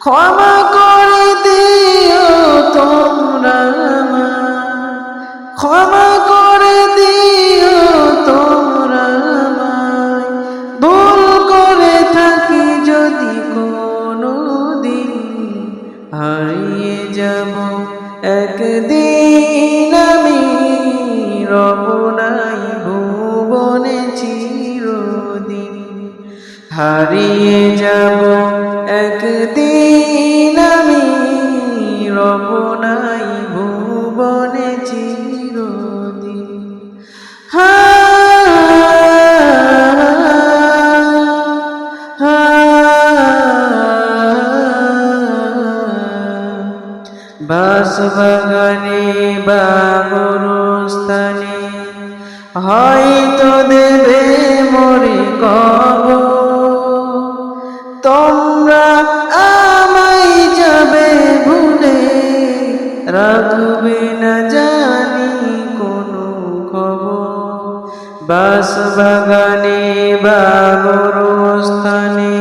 ক্ষমা করে দিও তোমরা ক্ষমা করে দিও তোমরা ভুল করে থাকি যদি কোনো দিন। হারিয়ে যাব একদিন আমি। রব নাই ভুবনে চিরদিন। হারিয়ে যাব একদিন আমি রব নাই ভুবনে চিরদিন। হা বাস বাগানে বা গরুস্থানে হয়তো দেবে মরে কব রাখবে না জানি কোনো খবর। বাস বাগানে বা গরুস্থানে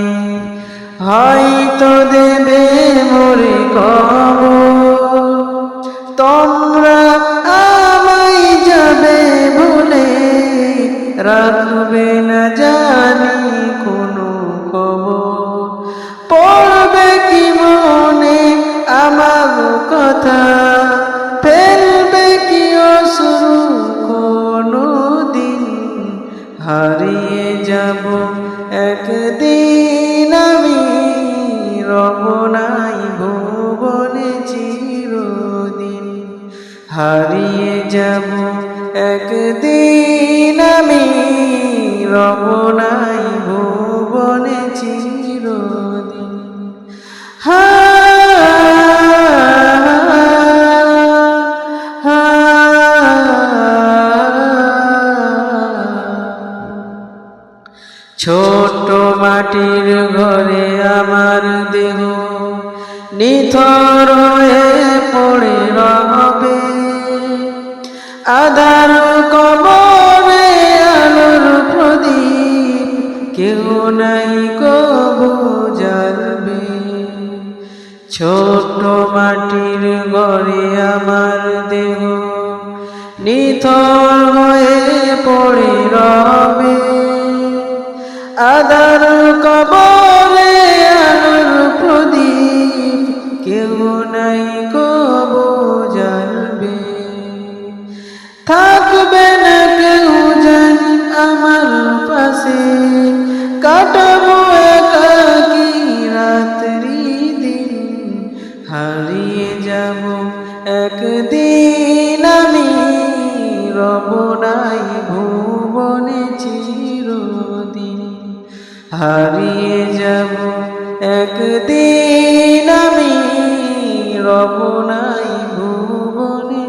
হয়তো দেবে মরে কব তোমরা আমায় যাবে ভুলে রাখবে না জানি কোনো রব নাই ভুবনে চিরদিন। হারিয়ে যাব একদিন আমি রব নাই ভুবনে চিরদিন। হা। ছোট মাটির ঘরে দেহ নিথর হয়ে পড়ে রবে। আধার কবরে আলোর প্রদীপ। কেউ নাই কবু জ্বালবে ছোট মাটির ঘরে আমার দেহ। নিথর হয়ে পড়ে রবে। আদার কবরে কেউ নাই কব জানবে। থাকবে না কেউ জান আমার পাশে। কাটাবো একাকি রাত্রি দিন। হারিয়ে যাব একদিন আমি, রব নাই ভুবনে চিরদিন। হারিয়ে যাব একদিন আমি রব নাই ভুবনে